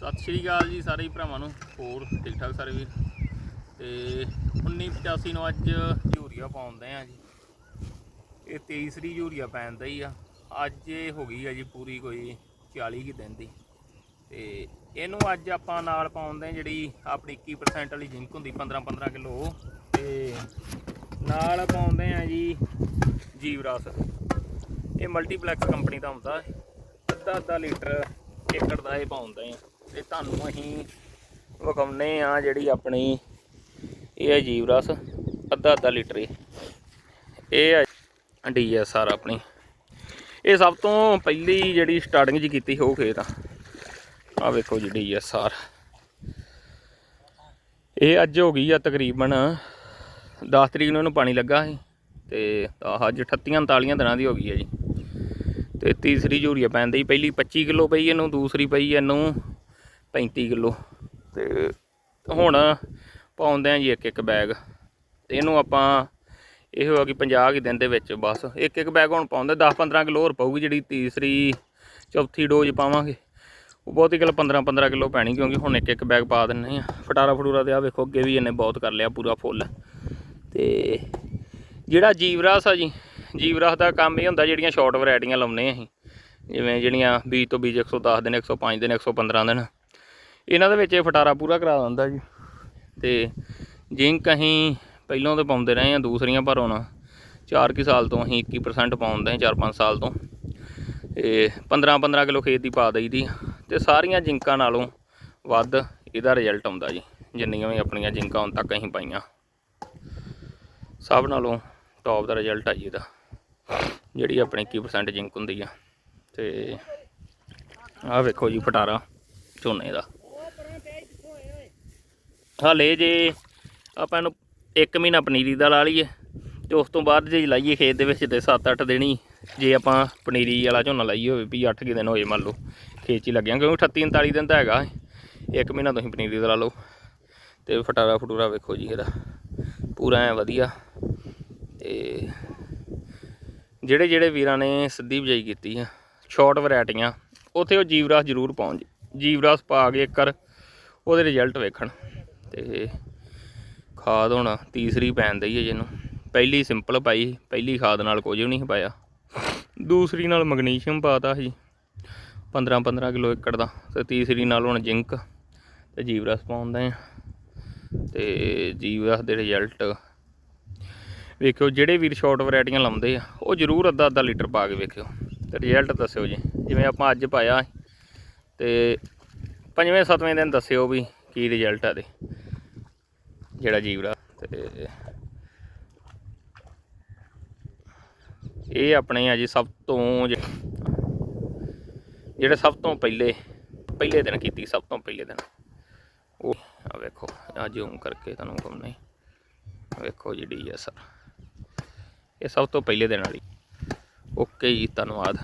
ਸਤਿ ਸ਼੍ਰੀ ਅਕਾਲ ਜੀ ਸਾਰੇ ਭਰਾਵਾਂ ਨੂੰ, ਹੋਰ ਠੀਕ ਠਾਕ ਸਾਰੇ ਵੀਰ ਤੇ 1985 ਨੂੰ ਅੱਜ ਯੂਰੀਆ ਪਾਉਂਦੇ ਆ ਜੀ। ਇਹ ਤੀਸਰੀ ਯੂਰੀਆ ਪੈਂਦਾ ਹੀ ਆ। ਅੱਜ ਇਹ ਹੋ ਗਈ ਆ ਜੀ ਪੂਰੀ ਕੋਈ 40 ਕੀ ਦਿਨ ਦੀ। ਤੇ ਇਹਨੂੰ ਅੱਜ ਆਪਾਂ ਨਾਲ ਪਾਉਂਦੇ ਆ ਜਿਹੜੀ ਆਪਣੀ 21% ਵਾਲੀ ਜਿੰਕ ਹੁੰਦੀ 15 15 ਕਿਲੋ ਤੇ ਨਾਲ ਪਾਉਂਦੇ ਆ ਜੀ ਜੀਵਰਾਸ। ਇਹ ਮਲਟੀਪਲੈਕਸ ਕੰਪਨੀ ਦਾ ਹੁੰਦਾ। ਅੱਧਾ ਅੱਧਾ ਲੀਟਰ ਏਕੜ ਦਾ ਇਹ ਪਾਉਂਦੇ ਆ। ਤੇ ਤੁਹਾਨੂੰ ਅਸੀਂ ਵਿਖਾਉਨੇ ਆ ਜਿਹੜੀ ਆਪਣੀ ਇਹ ਹੈ ਜੀਵ ਰਸ, ਅੱਧਾ ਅੱਧਾ ਲੀਟਰ ਇਹ ਇਹ ਹੈ ਡੀਐਸਆਰ ਆਪਣੀ। ਇਹ ਸਭ ਤੋਂ ਪਹਿਲੀ ਜਿਹੜੀ ਸਟਾਰਟਿੰਗ ਜੀ ਕੀਤੀ ਹੋ ਖੇਤ ਆ। ਆ ਵੇਖੋ ਜੀ ਡੀਐਸਆਰ ਇਹ ਅੱਜ ਹੋ ਗਈ ਆ ਤਕਰੀਬਨ 10 ਤਰੀਕ ਨੂੰ ਇਹਨੂੰ ਪਾਣੀ ਲੱਗਾ ਸੀ ਤੇ ਆਹ ਅੱਜ 38 39 ਦਿਨਾਂ ਦੀ ਹੋ ਗਈ ਹੈ ਜੀ। ਤੇ ਤੀਸਰੀ ਯੂਰੀਆ ਪੈਂਦੀ। ਪਹਿਲੀ 25 ਕਿਲੋ ਪਈ ਇਹਨੂੰ, ਦੂਸਰੀ ਪਈ ਇਹਨੂੰ 35 ਕਿਲੋ। ਤੇ ਹੁਣ ਪਾਉਂਦੇ ਆ ਜੀ ਇੱਕ ਇੱਕ ਬੈਗ ਤੇ ਇਹਨੂੰ ਆਪਾਂ ਇਹ ਹੋਇਆ ਕਿ 50 ਕੀ ਦਿਨ ਦੇ ਵਿੱਚ ਬਸ ਇੱਕ ਇੱਕ ਬੈਗ ਹੁਣ ਪਾਉਂਦੇ 10 15 ਕਿਲੋ ਹੋਰ ਪਊਗੀ ਜਿਹੜੀ ਤੀਸਰੀ ਚੌਥੀ ਡੋਜ਼ ਪਾਵਾਂਗੇ। ਉਹ ਬਹੁਤੀ ਗੱਲ 15 15 ਕਿਲੋ ਪੈਣੀ ਕਿਉਂਕਿ ਹੁਣ ਇੱਕ ਇੱਕ ਬੈਗ ਪਾ ਦਿੰਨੇ ਆ। ਫਟਾਰਾ ਫਟੂਰਾ ਤੇ ਆ ਵੇਖੋ ਅੱਗੇ ਵੀ ਇਹਨੇ ਬਹੁਤ ਕਰ ਲਿਆ ਪੂਰਾ ਫੁੱਲ। ਤੇ ਜਿਹੜਾ ਜੀਵਰਾਸ ਆ ਜੀ ਜੀਵਰਾਸ ਦਾ ਕੰਮ ਇਹ ਹੁੰਦਾ ਜਿਹੜੀਆਂ ਸ਼ਾਰਟ ਵੈਰਾਈਟੀਆਂ ਲਾਉਨੇ ਅਸੀਂ। ਜਿਵੇਂ ਜਿਹੜੀਆਂ ਬੀਜ ਤੋਂ ਬੀਜ 110 ਦਿਨ 105 ਦਿਨ 115 ਦਿਨ। ਇਹਨਾਂ ਦੇ ਵਿੱਚ ਇਹ ਫਟਾਰਾ ਪੂਰਾ ਕਰਾ ਦਿੰਦਾ ਜੀ। ਤੇ ਜਿੰਕ ਅਸੀਂ ਪਹਿਲਾਂ ਤਾਂ ਪਾਉਂਦੇ ਰਹੇ ਆ ਦੂਸਰੀਆਂ ਪਰ ਹੁਣ 4 ਕੀ ਸਾਲ ਤੋਂ ਅਸੀਂ 21% ਪਾਉਂਦੇ ਹਾਂ 4-5 ਸਾਲ ਤੋਂ। ਇਹ 15-15 ਕਿਲੋ ਖੇਤ ਦੀ ਪਾ ਦਈਦੀ ਆ। ਤੇ ਸਾਰੀਆਂ ਜਿੰਕਾਂ ਨਾਲੋਂ ਵੱਧ ਇਹਦਾ ਰਿਜ਼ਲਟ ਆਉਂਦਾ ਜੀ, ਜਿੰਨੀਆਂ ਵੀ ਆਪਣੀਆਂ ਜਿੰਕਾਂ ਹੁਣ ਤੱਕ ਅਸੀਂ ਪਾਈਆਂ। ਸਭ ਨਾਲੋਂ ਟੌਪ ਦਾ ਰਿਜ਼ਲਟ ਆ ਜੀ ਇਹਦਾ, ਜਿਹੜੀ ਆਪਣੀ 21% ਜਿੰਕ ਹੁੰਦੀ ਆ। ਤੇ ਆਹ ਵੇਖੋ ਜੀ ਫਟਾਰਾ ਝੋਨੇ ਦਾ। ਹਾਲੇ ਜੇ ਆਪਾਂ ਇਹਨੂੰ 1 ਮਹੀਨਾ ਪਨੀਰੀ ਦਾ ਲਾ ਲਈਏ ਤੇ ਉਸ ਤੋਂ ਬਾਅਦ ਜੇ ਲਾਈਏ ਖੇਤ ਦੇ ਵਿੱਚ ਤੇ 7-8 ਦਿਨ ਹੀ ਜੇ ਆਪਾਂ ਪਨੀਰੀ ਵਾਲਾ ਝੋਨਾ ਲਾਈਏ ਹੋਵੇ ਵੀ 8 ਕਿ ਦਿਨ ਹੋਏ ਮੰਨ ਲਓ ਖੇਤ 'ਚ ਲੱਗਿਆ, ਕਿਉਂਕਿ 38-39 ਦਿਨ ਤਾਂ ਹੈਗਾ ਇੱਕ ਮਹੀਨਾ ਤੁਸੀਂ ਪਨੀਰੀ ਦਾ ਲਾ ਲਓ ਤੇ ਫਟਾਰਾ ਫਟੂਰਾ ਵੇਖੋ ਜੀ ਇਹਦਾ। ਪੂਰਾ ਐ ਵਧੀਆ। ਤੇ ਜਿਹੜੇ ਜਿਹੜੇ ਵੀਰਾਂ ਨੇ ਸਿੱਧੀ ਬਿਜਾਈ ਕੀਤੀ ਆ ਸ਼ਾਰਟ ਵੈਰਾਈਟੀਆਂ ਉਥੇ ਉਹ ਜੀਵਰਾਸ ਜ਼ਰੂਰ ਪਾਉਣ ਪਹੁੰਚ ਜੀਵਰਾਸ ਪਾ ਕੇ ਇੱਕ ਕਰ ਉਹਦੇ ਰਿਜ਼ਲਟ ਵੇਖਣ। ਤੇ ਖਾਦ ਹੁਣ ਤੀਸਰੀ ਪੈਣ ਦਈ ਹੈ ਜਿਹਨੂੰ। ਪਹਿਲੀ ਸਿੰਪਲ ਪਾਈ ਪਹਿਲੀ ਖਾਦ ਨਾਲ ਕੁਝ ਵੀ ਨਹੀਂ ਪਾਇਆ। ਦੂਸਰੀ ਨਾਲ ਮੈਗਨੀਸ਼ੀਅਮ ਪਾਤਾ ਸੀ 15 15 ਕਿਲੋ ਏਕੜ ਦਾ। ਤੇ ਤੀਸਰੀ ਨਾਲ ਹੁਣ ਜ਼ਿੰਕ ਤੇ ਜੀਵਰਸ ਪਾਉਂਦੇ ਆ। ਤੇ ਜੀਵਰਸ ਦੇ ਰਿਜ਼ਲਟ ਵੇਖਿਓ, ਜਿਹੜੇ ਵੀਰ ਸ਼ਾਰਟ ਵੈਰਾਈਟੀਆਂ ਲਾਉਂਦੇ ਆ, ਉਹ ਜ਼ਰੂਰ ਅੱਧਾ ਅੱਧਾ ਲੀਟਰ ਪਾ ਕੇ ਵੇਖਿਓ। ਤੇ ਰਿਜ਼ਲਟ ਦੱਸਿਓ ਜੀ। ਜਿਵੇਂ ਆਪਾਂ ਅੱਜ ਪਾਇਆ ਤੇ ਪੰਜਵੇਂ ਸੱਤਵੇਂ ਦਿਨ ਦੱਸਿਓ ਵੀ ਕੀ ਰਿਜ਼ਲਟ ਆ ਦੇ? ਜਿਹੜਾ ਜੀਵੜਾ ਤੇ ਇਹ ਆਪਣੇ ਆ ਜੀ ਸਭ ਤੋਂ ਜਿਹੜੇ ਸਭ ਤੋਂ ਪਹਿਲੇ ਪਹਿਲੇ ਦਿਨ ਕੀਤੀ, ਸਭ ਤੋਂ ਪਹਿਲੇ ਦਿਨ। ਉਹ ਆ ਵੇਖੋ ਆ ਜ਼ੂਮ ਕਰਕੇ ਤੁਹਾਨੂੰ ਕਹਨੇ ਵੇਖੋ ਜੀ ਡੀਐਸਆਰ ਇਹ ਸਭ ਤੋਂ ਪਹਿਲੇ ਦਿਨ ਵਾਲੀ। ਓਕੇ ਜੀ, ਧੰਨਵਾਦ।